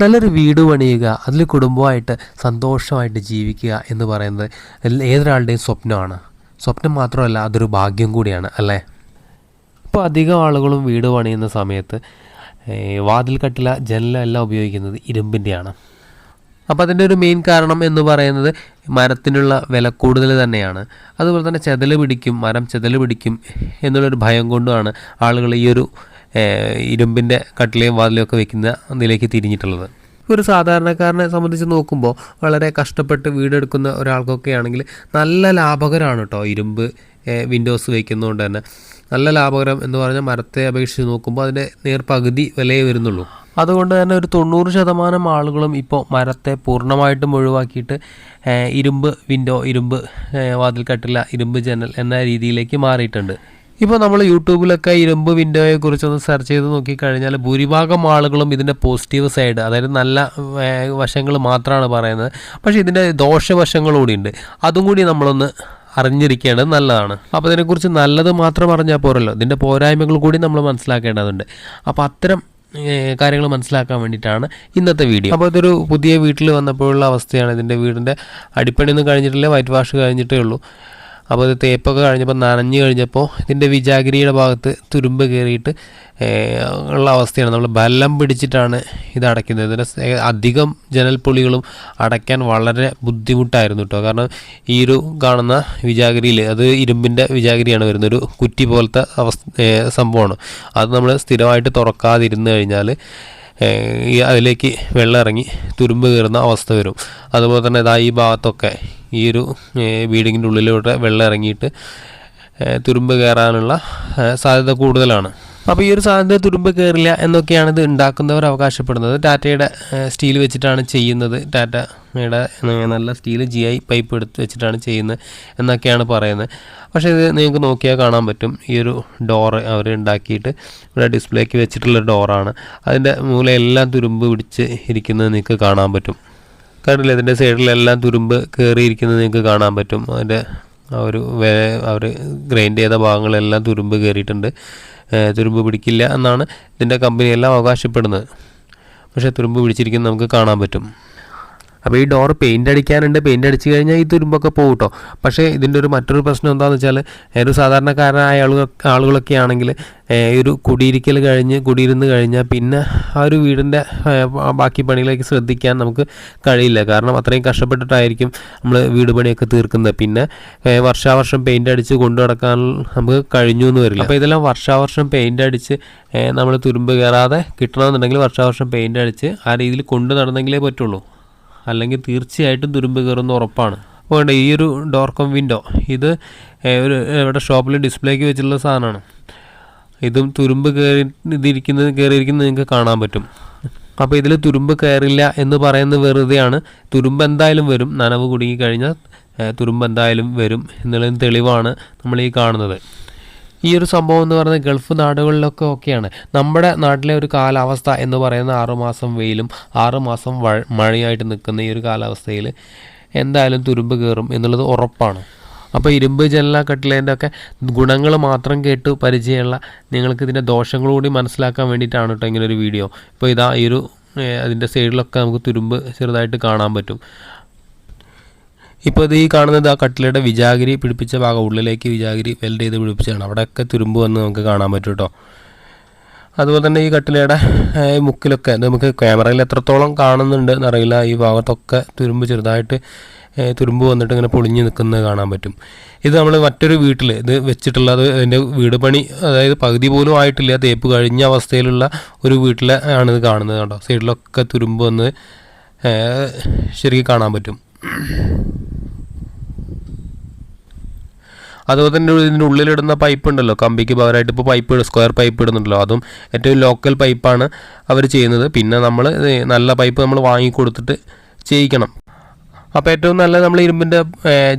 നല്ലൊരു വീട് പണിയുക അതിൽ കുടുംബമായിട്ട് സന്തോഷമായിട്ട് ജീവിക്കുക എന്ന് പറയുന്നത് ഏതൊരാളുടെയും സ്വപ്നമാണ്. സ്വപ്നം മാത്രമല്ല അതൊരു ഭാഗ്യം കൂടിയാണ് അല്ലേ? ഇപ്പോൾ അധികം ആളുകളും വീട് പണിയുന്ന സമയത്ത് വാതിൽ കട്ടില ജനലെല്ലാം ഉപയോഗിക്കുന്നത് ഇരുമ്പിന്റെയാണ് അപ്പോൾ അതിന്റെ ഒരു മെയിൻ കാരണം എന്ന് പറയുന്നത് മരത്തിനുള്ള വില കൂടുതൽ തന്നെയാണ്. അതുപോലെ തന്നെ ചെതൽ പിടിക്കും മരം ചെതൽ പിടിക്കും എന്നുള്ളൊരു ഭയം കൊണ്ടുമാണ് ആളുകൾ ഈ ഒരു ഇരുമ്പിന്റെ കട്ടിലയും വാതിലും ഒക്കെ വെക്കുന്ന നിലയ്ക്ക് തിരിഞ്ഞിട്ടുള്ളത്. ഒരു സാധാരണക്കാരനെ സംബന്ധിച്ച് നോക്കുമ്പോൾ വളരെ കഷ്ടപ്പെട്ട് വീടെടുക്കുന്ന ഒരാൾക്കൊക്കെ ആണെങ്കിൽ നല്ല ലാഭകരമാണ് കേട്ടോ ഇരുമ്പ് വിൻഡോസ് വയ്ക്കുന്നതുകൊണ്ട് തന്നെ. നല്ല ലാഭകരം എന്ന് പറഞ്ഞാൽ മരത്തെ അപേക്ഷിച്ച് നോക്കുമ്പോൾ അതിന്റെ നേർ പകുതി വിലയേ വരുന്നുള്ളൂ. അതുകൊണ്ട് തന്നെ ഒരു തൊണ്ണൂറ് ശതമാനം ആളുകളും ഇപ്പോൾ മരത്തെ പൂർണമായിട്ടും ഒഴിവാക്കിയിട്ട് ഇരുമ്പ് വിൻഡോ ഇരുമ്പ് വാതിൽ കട്ടില ഇരുമ്പ് ജനൽ എന്ന രീതിയിലേക്ക് മാറിയിട്ടുണ്ട്. ഇപ്പോൾ നമ്മൾ യൂട്യൂബിലൊക്കെ ഇരുമ്പ് വിൻഡോയെ കുറിച്ചൊന്ന് സെർച്ച് ചെയ്ത് നോക്കിക്കഴിഞ്ഞാൽ ഭൂരിഭാഗം ആളുകളും ഇതിന്റെ പോസിറ്റീവ് സൈഡ് അതായത് നല്ല വശങ്ങൾ മാത്രമാണ് പറയുന്നത്. പക്ഷേ ഇതിന്റെ ദോഷവശങ്ങളും കൂടി ഉണ്ട് അതും കൂടി നമ്മളൊന്ന് അറിഞ്ഞിരിക്കേണ്ടത് നല്ലതാണ്. അപ്പോൾ ഇതിനെക്കുറിച്ച് നല്ലത് മാത്രം അറിഞ്ഞാൽ പോരല്ലോ. ഇതിന്റെ പോരായ്മകൾ കൂടി നമ്മൾ മനസ്സിലാക്കേണ്ടതുണ്ട്. അപ്പോൾ അത്തരം കാര്യങ്ങൾ മനസ്സിലാക്കാൻ വേണ്ടിയിട്ടാണ് ഇന്നത്തെ വീഡിയോ. അപ്പോൾ ഇതൊരു പുതിയ വീട്ടിൽ വന്നപ്പോഴുള്ള അവസ്ഥയാണ്. ഇതിന്റെ വീടിന്റെ അടിപ്പണിയൊന്നും കഴിഞ്ഞിട്ടില്ല വൈറ്റ് വാഷ് കഴിഞ്ഞിട്ടേ ഉള്ളൂ. അപ്പോൾ ഇത് തേപ്പൊക്കെ കഴിഞ്ഞപ്പോൾ നനഞ്ഞു കഴിഞ്ഞപ്പോൾ ഇതിന്റെ വിജാഗിരിയുടെ ഭാഗത്ത് തുരുമ്പ് കയറിയിട്ട് ഉള്ള അവസ്ഥയാണ്. നമ്മൾ ബലം പിടിച്ചിട്ടാണ് ഇത് അടയ്ക്കുന്നത്. ഇതിന്റെ അധികം ജനൽപ്പൊളികളും അടയ്ക്കാൻ വളരെ ബുദ്ധിമുട്ടായിരുന്നു കേട്ടോ. കാരണം ഈ ഒരു കാണുന്ന വിജാഗിരിയിൽ അത് ഇരുമ്പിന്റെ വിജാഗിരിയാണ് വരുന്നത്. ഒരു കുറ്റി പോലത്തെ അവസ്ഥ സംഭവമാണ്. അത് നമ്മൾ സ്ഥിരമായിട്ട് തുറക്കാതിരുന്ന് കഴിഞ്ഞാൽ ഈ അതിലേക്ക് വെള്ളം ഇറങ്ങി തുരുമ്പ് കയറുന്ന അവസ്ഥ വരും. അതുപോലെ തന്നെ ഇതാ ഈ ഭാഗത്തൊക്കെ ഈ ഒരു വീടിന്റെ ഉള്ളിലൂടെ വെള്ളം ഇറങ്ങിയിട്ട് തുരുമ്പ് കയറാനുള്ള സാധ്യത കൂടുതലാണ്. അപ്പോൾ ഈ ഒരു സാധനത്തിന് തുരുമ്പ് കയറില്ല എന്നൊക്കെയാണ് ഇത് ഉണ്ടാക്കുന്നവർ അവകാശപ്പെടുന്നത്. ടാറ്റയുടെ സ്റ്റീൽ വെച്ചിട്ടാണ് ചെയ്യുന്നത്. ടാറ്റയുടെ നല്ല സ്റ്റീൽ ജി ഐ പൈപ്പ് എടുത്ത് വെച്ചിട്ടാണ് ചെയ്യുന്നത് എന്നൊക്കെയാണ് പറയുന്നത്. പക്ഷേ ഇത് നിങ്ങൾക്ക് നോക്കിയാൽ കാണാൻ പറ്റും. ഈ ഒരു ഡോറ് അവർ ഉണ്ടാക്കിയിട്ട് ഇവിടെ ഡിസ്പ്ലേക്ക് വെച്ചിട്ടുള്ള ഡോറാണ് അതിന്റെ മൂലയെല്ലാം തുരുമ്പ് പിടിച്ച് ഇരിക്കുന്നത് നിങ്ങൾക്ക് കാണാൻ പറ്റും. കണ്ടില്ലേ? ഇതിന്റെ സൈഡിലെല്ലാം തുരുമ്പ് കയറിയിരിക്കുന്നത് നിങ്ങൾക്ക് കാണാൻ പറ്റും. അതിന്റെ ആ ഒരു അവർ ഗ്രൈൻഡ് ചെയ്ത ഭാഗങ്ങളെല്ലാം തുരുമ്പ് കയറിയിട്ടുണ്ട് തുരുമ്പ് പിടിക്കില്ല എന്നാണ് ഇതിന്റെ കമ്പനിയെല്ലാം അവകാശപ്പെടുന്നത്. പക്ഷേ തുരുമ്പ് പിടിച്ചിരിക്കുന്നത് നമുക്ക് കാണാൻ പറ്റും. അപ്പോൾ ഈ ഡോർ പെയിന്റ് അടിക്കാനുണ്ട് പെയിന്റ് അടിച്ച് കഴിഞ്ഞാൽ ഈ തുരുമ്പൊക്കെ പോകും കേട്ടോ പക്ഷേ ഇതിന്റെ ഒരു മറ്റൊരു പ്രശ്നം എന്താണെന്ന് വെച്ചാൽ ഒരു സാധാരണക്കാരനായ ആളുകൾ ആളുകളൊക്കെ ആണെങ്കിൽ ഒരു കുടിയിരിക്കൽ കഴിഞ്ഞ് കുടിയിരുന്ന് കഴിഞ്ഞാൽ പിന്നെ ആ ഒരു വീടിന്റെ ബാക്കി പണികളൊക്കെ ശ്രദ്ധിക്കാൻ നമുക്ക് കഴിയില്ല. കാരണം അത്രയും കഷ്ടപ്പെട്ടിട്ടായിരിക്കും നമ്മൾ വീട് പണിയൊക്കെ തീർക്കുന്നത്. പിന്നെ വർഷാവർഷം പെയിന്റ് അടിച്ച് കൊണ്ടു നടക്കാൻ നമുക്ക് കഴിഞ്ഞു എന്ന് വരില്ല. അപ്പോൾ ഇതെല്ലാം വർഷാവർഷം പെയിന്റ് അടിച്ച് നമ്മൾ തുരുമ്പ് കയറാതെ കിട്ടണമെന്നുണ്ടെങ്കിൽ വർഷാവർഷം പെയിന്റ് അടിച്ച് ആ രീതിയിൽ കൊണ്ടു നടന്നെങ്കിലേ പറ്റുള്ളൂ. അല്ലെങ്കിൽ തീർച്ചയായിട്ടും തുരുമ്പ് കയറുന്ന ഉറപ്പാണ്. വേണ്ട ഈ ഒരു ഡോർക്കം വിൻഡോ ഇത് ഒരു ഇവിടെ ഷോപ്പിൽ ഡിസ്പ്ലേക്ക് വെച്ചിട്ടുള്ള സാധനമാണ്. ഇതും തുരുമ്പ് കയറി ഇതിരിക്കുന്നത് കയറിയിരിക്കുന്നത് നിങ്ങൾക്ക് കാണാൻ പറ്റും. അപ്പോൾ ഇതിൽ തുരുമ്പ് കയറില്ല എന്ന് പറയുന്നത് വെറുതെയാണ് തുരുമ്പ് എന്തായാലും വരും. നനവ് കുടുങ്ങി കഴിഞ്ഞാൽ തുരുമ്പ് എന്തായാലും വരും എന്നുള്ളതിന് തെളിവാണ് നമ്മൾ ഈ കാണുന്നത്. ഈ ഒരു സംഭവം എന്ന് പറയുന്നത് ഗൾഫ് നാടുകളിലൊക്കെ ഒക്കെയാണ്. നമ്മുടെ നാട്ടിലെ ഒരു കാലാവസ്ഥ എന്ന് പറയുന്ന ആറുമാസം വെയിലും ആറുമാസം മഴയായിട്ട് നിൽക്കുന്ന ഈ ഒരു കാലാവസ്ഥയിൽ എന്തായാലും തുരുമ്പ് കയറും എന്നുള്ളത് ഉറപ്പാണ്. അപ്പോൾ ഇരുമ്പ് ജനല കട്ടിലേന്റെ ഒക്കെ ഗുണങ്ങൾ മാത്രം കേട്ട് പരിചയമുള്ള നിങ്ങൾക്ക് ഇതിന്റെ ദോഷങ്ങൾ കൂടി മനസ്സിലാക്കാൻ വേണ്ടിയിട്ടാണ് കേട്ടോ ഇങ്ങനൊരു വീഡിയോ. ഇപ്പോൾ ഇതാ ഈ ഒരു അതിന്റെ സൈഡിലൊക്കെ നമുക്ക് തുരുമ്പ് ചെറുതായിട്ട് കാണാൻ പറ്റും. ഇപ്പോൾ ഇത് ഈ കാണുന്നത് ആ കട്ടിലയുടെ വിജാഗിരി പിടിപ്പിച്ച ഭാഗം ഉള്ളിലേക്ക് വിജാഗിരി വെൽഡ് ചെയ്ത് പിടിപ്പിച്ചതാണ്. അവിടെയൊക്കെ തുരുമ്പ് വന്ന് നമുക്ക് കാണാൻ പറ്റും കേട്ടോ അതുപോലെ തന്നെ ഈ കട്ടിലയുടെ മുക്കിലൊക്കെ നമുക്ക് ക്യാമറയിൽ എത്രത്തോളം കാണുന്നുണ്ട് എന്നറിയില്ല. ഈ ഭാഗത്തൊക്കെ തുരുമ്പ് ചെറുതായിട്ട് തുരുമ്പ് വന്നിട്ട് ഇങ്ങനെ പൊളിഞ്ഞ് നിൽക്കുന്നത് കാണാൻ പറ്റും. ഇത് നമ്മൾ മറ്റൊരു വീട്ടിൽ ഇത് വെച്ചിട്ടുള്ളത് അതിന്റെ വീട് പണി അതായത് പകുതി പോലും ആയിട്ടില്ല. തേപ്പ് കഴിഞ്ഞ അവസ്ഥയിലുള്ള ഒരു വീട്ടിലെ ആണ് ഇത് കാണുന്നത് കേട്ടോ സൈഡിലൊക്കെ തുരുമ്പ് വന്ന് ശരിക്കും കാണാൻ പറ്റും. അതുപോലെ തന്നെ ഇതിന്റെ ഉള്ളിലിടുന്ന പൈപ്പ് ഉണ്ടല്ലോ കമ്പിക്ക് പകരമായിട്ട് ഇപ്പോൾ പൈപ്പ് സ്ക്വയർ പൈപ്പ് ഇടുന്നുണ്ടല്ലോ. അതും ഏറ്റവും ലോക്കൽ പൈപ്പാണ് അവർ ചെയ്യുന്നത്. പിന്നെ നമ്മൾ നല്ല പൈപ്പ് നമ്മൾ വാങ്ങിക്കൊടുത്തിട്ട് ചെയ്യിക്കണം. അപ്പോൾ ഏറ്റവും നല്ല നമ്മൾ ഇരുമ്പിന്റെ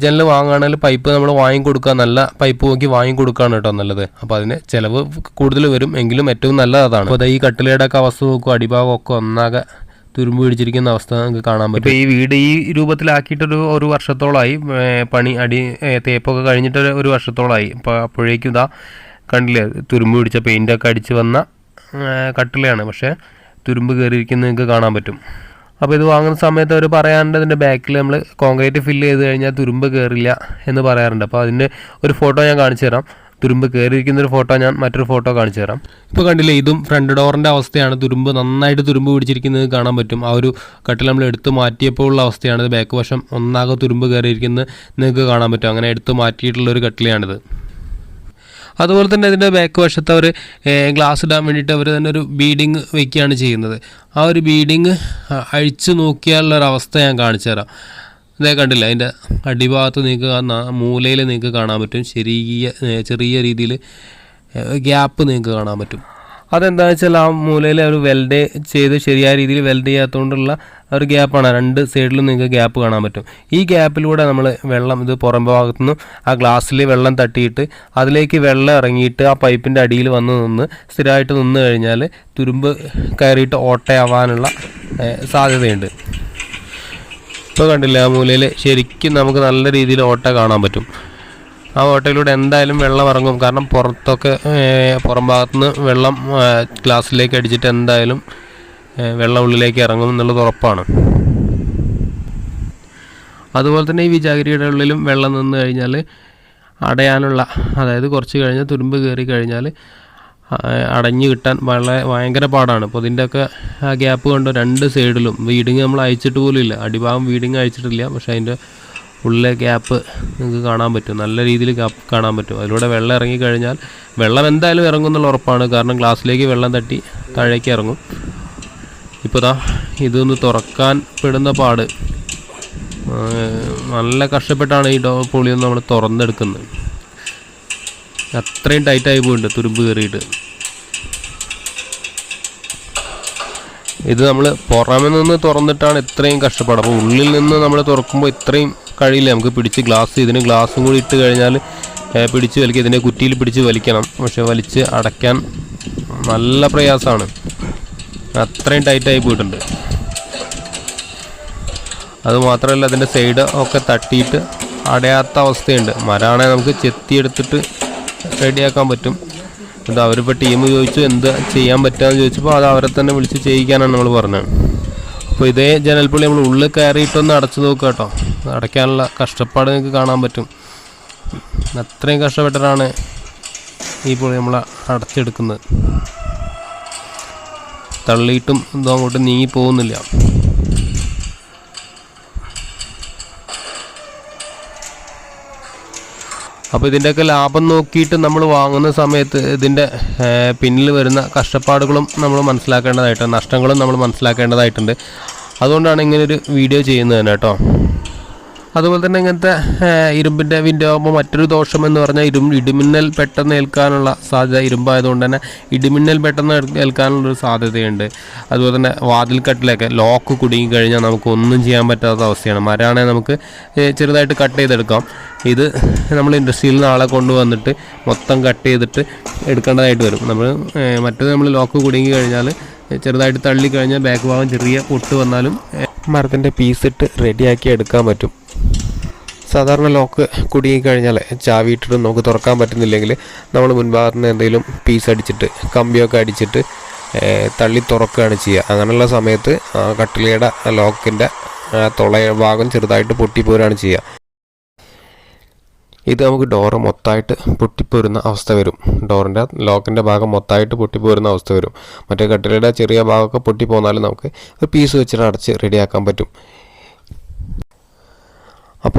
ജനൽ വാങ്ങുകയാണെങ്കിൽ പൈപ്പ് നമ്മൾ വാങ്ങിക്കൊടുക്കുക. നല്ല പൈപ്പ് നോക്കി വാങ്ങിക്കൊടുക്കുകയാണ് കേട്ടോ നല്ലത്. അപ്പോൾ അതിന് ചിലവ് കൂടുതൽ വരും. എങ്കിലും ഏറ്റവും നല്ലത് അതാണ്. അപ്പോൾ ഈ കട്ടിലയുടെ ഒക്കെ അവസ്ഥ നോക്കുക അടിഭാഗമൊക്കെ ഒന്നാകെ തുരുമ്പ് പിടിച്ചിരിക്കുന്ന അവസ്ഥ നമുക്ക് കാണാൻ പറ്റും ഈ വീട് ഈ രൂപത്തിലാക്കിയിട്ടൊരു ഒരു വർഷത്തോളമായി പണി അടി തേപ്പൊക്കെ കഴിഞ്ഞിട്ട് ഒരു- വർഷത്തോളമായി അപ്പോൾ അപ്പോഴേക്കും ഇതാ കണ്ടില്ലേ തുരുമ്പ് പിടിച്ച പെയിന്റൊക്കെ അടിച്ച് വന്ന കട്ടിലയാണ്. പക്ഷേ തുരുമ്പ് കയറിയിരിക്കുന്നത് നിങ്ങൾക്ക് കാണാൻ പറ്റും. അപ്പോൾ ഇത് വാങ്ങുന്ന സമയത്ത് അവർ പറയാറുണ്ട് ഇതിന്റെ ബാക്കിൽ നമ്മൾ കോൺക്രീറ്റ് ഫില്ല് ചെയ്ത് കഴിഞ്ഞാൽ തുരുമ്പ് കയറില്ല എന്ന് പറയാറുണ്ട്. അപ്പോൾ അതിന്റെ ഒരു ഫോട്ടോ ഞാൻ കാണിച്ചു തരാം. തുരുമ്പ് കയറിയിരിക്കുന്ന ഒരു ഫോട്ടോ ഞാൻ മറ്റൊരു ഫോട്ടോ കാണിച്ചു തരാം. ഇപ്പോൾ കണ്ടില്ലേ ഇതും ഫ്രണ്ട് ഡോറിന്റെ അവസ്ഥയാണ്. തുരുമ്പ് നന്നായിട്ട് തുരുമ്പ് പിടിച്ചിരിക്കുന്നത് കാണാൻ പറ്റും. ആ ഒരു കട്ടിൽ നമ്മൾ എടുത്ത് മാറ്റിയപ്പോൾ ഉള്ള അവസ്ഥയാണ് ബാക്ക് വശം ഒന്നാകെ തുരുമ്പ് കയറിയിരിക്കുന്നത് നിങ്ങൾക്ക് കാണാൻ പറ്റും. അങ്ങനെ എടുത്ത് മാറ്റിയിട്ടുള്ള ഒരു കട്ടിലാണിത്. അതുപോലെ തന്നെ ഇതിന്റെ ബാക്ക് വശത്ത് അവർ ഗ്ലാസ് ഇടാൻ വേണ്ടിയിട്ട് അവർ തന്നെ ഒരു ബീഡിങ് വയ്ക്കുകയാണ് ചെയ്യുന്നത്. ആ ഒരു ബീഡിങ് അഴിച്ചു നോക്കിയാലുള്ളൊരവസ്ഥ ഞാൻ കാണിച്ചു തരാം. ഇതേ കണ്ടില്ല? അതിന്റെ അടിഭാഗത്ത് നിങ്ങൾക്ക് മൂലയിൽ നിങ്ങൾക്ക് കാണാൻ പറ്റും. ചെറിയ ചെറിയ രീതിയിൽ ഗ്യാപ്പ് നിങ്ങൾക്ക് കാണാൻ പറ്റും. അതെന്താണെന്ന് വെച്ചാൽ ആ മൂലയിൽ അവർ വെൽഡ് ചെയ്ത് ശരിയായ രീതിയിൽ വെൽഡ് ചെയ്യാത്തതുകൊണ്ടുള്ള ഒരു ഗ്യാപ്പാണ് രണ്ട് സൈഡിലും നിങ്ങൾക്ക് ഗ്യാപ്പ് കാണാൻ പറ്റും. ഈ ഗ്യാപ്പിലൂടെ നമ്മൾ വെള്ളം ഇത് പുറം ഭാഗത്തു നിന്ന് ആ ഗ്ലാസ്സിൽ വെള്ളം തട്ടിയിട്ട് അതിലേക്ക് വെള്ളം ഇറങ്ങിയിട്ട് ആ പൈപ്പിന്റെ അടിയിൽ വന്ന് നിന്ന് സ്ഥിരമായിട്ട് നിന്ന് കഴിഞ്ഞാൽ തുരുമ്പ് കയറിയിട്ട് ഓട്ടയാവാനുള്ള സാധ്യതയുണ്ട്. ഇപ്പോൾ കണ്ടില്ല ആ മൂലയിൽ ശരിക്കും നമുക്ക് നല്ല രീതിയിൽ ഓട്ട കാണാൻ പറ്റും. ആ ഓട്ടയിലൂടെ എന്തായാലും വെള്ളം ഇറങ്ങും. കാരണം പുറത്തൊക്കെ പുറം ഭാഗത്തുനിന്ന് വെള്ളം ഗ്ലാസ്സിലേക്ക് അടിച്ചിട്ട് എന്തായാലും വെള്ളം ഉള്ളിലേക്ക് ഇറങ്ങും എന്നുള്ളത് ഉറപ്പാണ്. അതുപോലെ തന്നെ ഈ വിജാഗിരിയുടെ ഉള്ളിലും വെള്ളം നിന്ന് കഴിഞ്ഞാൽ അടയാനുള്ള അതായത് കുറച്ച് കഴിഞ്ഞാൽ തുരുമ്പ് കയറി കഴിഞ്ഞാൽ അടഞ്ഞു കിട്ടാൻ വളരെ ഭയങ്കര പാടാണ്. അപ്പോൾ ഇതിന്റെയൊക്കെ ആ ഗ്യാപ്പ് കണ്ടോ? രണ്ട് സൈഡിലും. വീഡിങ് നമ്മൾ അയച്ചിട്ട് പോലും ഇല്ല. അടിഭാഗം വീഡിങ് അയച്ചിട്ടില്ല പക്ഷേ അതിന്റെ ഉള്ളിലെ ഗ്യാപ്പ് നിങ്ങൾക്ക് കാണാൻ പറ്റും. നല്ല രീതിയിൽ ഗ്യാപ്പ് കാണാൻ പറ്റും. അതിലൂടെ വെള്ളം ഇറങ്ങി കഴിഞ്ഞാൽ വെള്ളം എന്തായാലും ഇറങ്ങും എന്നുള്ള ഉറപ്പാണ്. കാരണം ഗ്ലാസ്സിലേക്ക് വെള്ളം തട്ടി താഴേക്ക് ഇറങ്ങും. ഇപ്പോൾ ദാ ഇതൊന്ന് തുറക്കാൻ പെടുന്ന പാട്. നല്ല കഷ്ടപ്പെട്ടാണ് ഈ ഡോ പൊളിയൊന്ന് നമ്മൾ തുറന്നെടുക്കുന്നത്. അത്രയും ടൈറ്റായി പോയിട്ടുണ്ട് തുരുമ്പ് കയറിയിട്ട്. ഇത് നമ്മൾ പുറമെ നിന്ന് തുറന്നിട്ടാണ് ഇത്രയും കഷ്ടപ്പാട്. അപ്പോൾ ഉള്ളിൽ നിന്ന് നമ്മൾ തുറക്കുമ്പോൾ ഇത്രയും കഴിയില്ല. നമുക്ക് പിടിച്ച് ഗ്ലാസ് ഇതിന് ഗ്ലാസും കൂടി ഇട്ട് കഴിഞ്ഞാൽ പിടിച്ച് വലിക്കുക. ഇതിന്റെ കുറ്റിയിൽ പിടിച്ച് വലിക്കണം. പക്ഷെ വലിച്ച് അടയ്ക്കാൻ നല്ല പ്രയാസമാണ് അത്രയും ടൈറ്റായി പോയിട്ടുണ്ട്. അതുമാത്രമല്ല അതിന്റെ സൈഡ് ഒക്കെ തട്ടിയിട്ട് അടയാത്ത അവസ്ഥയുണ്ട്. മരമാണെങ്കിൽ നമുക്ക് ചെത്തിയെടുത്തിട്ട് റെഡിയാക്കാൻ പറ്റും. എന്നിട്ട് അവരിപ്പോൾ ടീം ചോദിച്ചു എന്ത് ചെയ്യാൻ പറ്റുകയെന്ന് ചോദിച്ചപ്പോൾ അത് അവരെ തന്നെ വിളിച്ച് ചെയ്യിക്കാനാണ് നമ്മൾ പറഞ്ഞത്. അപ്പോൾ ഇതേ ജനൽപ്പള്ളി നമ്മൾ ഉള്ളിൽ കയറിയിട്ടൊന്ന് അടച്ചു നോക്കുക കേട്ടോ. അടയ്ക്കാനുള്ള കഷ്ടപ്പാട് നിങ്ങൾക്ക് കാണാൻ പറ്റും. അത്രയും കഷ്ടപ്പെട്ടിട്ടാണ് ഈ പുള്ളി നമ്മൾ അടച്ചെടുക്കുന്നത്. തള്ളിയിട്ടും ഇതും അങ്ങോട്ട് നീങ്ങി പോകുന്നില്ല. അപ്പോൾ ഇതിന്റെയൊക്കെ ലാഭം നോക്കിയിട്ട് നമ്മൾ വാങ്ങുന്ന സമയത്ത് ഇതിന്റെ പിന്നിൽ വരുന്ന കഷ്ടപ്പാടുകളും നമ്മൾ മനസ്സിലാക്കേണ്ടതായിട്ടുണ്ട് നഷ്ടങ്ങളും നമ്മൾ മനസ്സിലാക്കേണ്ടതായിട്ടുണ്ട്. അതുകൊണ്ടാണ് ഇങ്ങനൊരു വീഡിയോ ചെയ്യുന്നത് തന്നെ കേട്ടോ. അതുപോലെ തന്നെ ഇങ്ങനത്തെ ഇരുമ്പിന്റെ വിൻഡോ ആകുമ്പോൾ മറ്റൊരു ദോഷം എന്ന് പറഞ്ഞാൽ ഇരു ഇടിമിന്നൽ പെട്ടെന്ന് ഏൽക്കാനുള്ള സാധ്യത ഇരുമ്പായതുകൊണ്ട് തന്നെ ഇടിമിന്നൽ പെട്ടെന്ന് ഏൽക്കാനുള്ള ഏൽക്കാനുള്ളൊരു സാധ്യതയുണ്ട്. അതുപോലെ തന്നെ വാതിൽക്കട്ടിലൊക്കെ ലോക്ക് കുടുങ്ങി കഴിഞ്ഞാൽ നമുക്ക് ഒന്നും ചെയ്യാൻ പറ്റാത്ത അവസ്ഥയാണ്. മരമാണെങ്കിൽ നമുക്ക് ചെറുതായിട്ട് കട്ട് ചെയ്തെടുക്കാം. ഇത് നമ്മൾ ഇൻഡസ്ട്രിയിൽ നിന്ന് ആളെ കൊണ്ടുവന്നിട്ട് മൊത്തം കട്ട് ചെയ്തിട്ട് എടുക്കേണ്ടതായിട്ട് വരും. നമ്മൾ മറ്റേത് നമ്മൾ ലോക്ക് കുടുങ്ങി കഴിഞ്ഞാൽ ചെറുതായിട്ട് തള്ളി കഴിഞ്ഞാൽ ബാക്ക് ഭാഗം ചെറിയ പൊട്ട് വന്നാലും മരത്തിന്റെ പീസ് ഇട്ട് റെഡിയാക്കി എടുക്കാൻ പറ്റും. സാധാരണ ലോക്ക് കുടുങ്ങി കഴിഞ്ഞാൽ ചാവിയിട്ടിട്ട് നമുക്ക് തുറക്കാൻ പറ്റുന്നില്ലെങ്കിൽ നമ്മൾ മുൻഭാഗത്ത് നിന്ന് എന്തെങ്കിലും പീസ് അടിച്ചിട്ട് കമ്പിയൊക്കെ അടിച്ചിട്ട് തള്ളി തുറക്കുകയാണ് ചെയ്യുക. അങ്ങനെയുള്ള സമയത്ത് ആ കട്ടിലയുടെ ലോക്കിന്റെ തുള ഭാഗം ചെറുതായിട്ട് പൊട്ടിപ്പോരാണ് ചെയ്യുക. ഇത് നമുക്ക് ഡോറ് മൊത്തമായിട്ട് പൊട്ടിപ്പോരുന്ന അവസ്ഥ വരും. ഡോറിന്റെ ലോക്കിന്റെ ഭാഗം മൊത്തമായിട്ട് പൊട്ടിപ്പോരുന്ന അവസ്ഥ വരും. മറ്റേ കട്ടിലയുടെ ചെറിയ ഭാഗമൊക്കെ പൊട്ടിപ്പോന്നാലും നമുക്ക് ഒരു പീസ് വെച്ചിട്ട് അടച്ച് റെഡിയാക്കാൻ പറ്റും.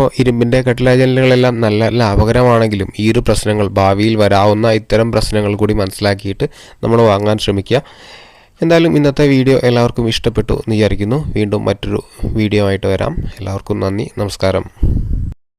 അപ്പോൾ ഇരുമ്പിന്റെ കട്ടില ജനലുകളെല്ലാം നല്ല ലാഭകരമാണെങ്കിലും ഈ ഒരു പ്രശ്നങ്ങൾ ഭാവിയിൽ വരാവുന്ന ഇത്തരം പ്രശ്നങ്ങൾ കൂടി മനസ്സിലാക്കിയിട്ട് നമ്മൾ വാങ്ങാൻ ശ്രമിക്കുക. എന്തായാലും ഇന്നത്തെ വീഡിയോ എല്ലാവർക്കും ഇഷ്ടപ്പെട്ടു എന്ന് വിചാരിക്കുന്നു. വീണ്ടും മറ്റൊരു വീഡിയോ ആയിട്ട് വരാം. എല്ലാവർക്കും നന്ദി. നമസ്കാരം.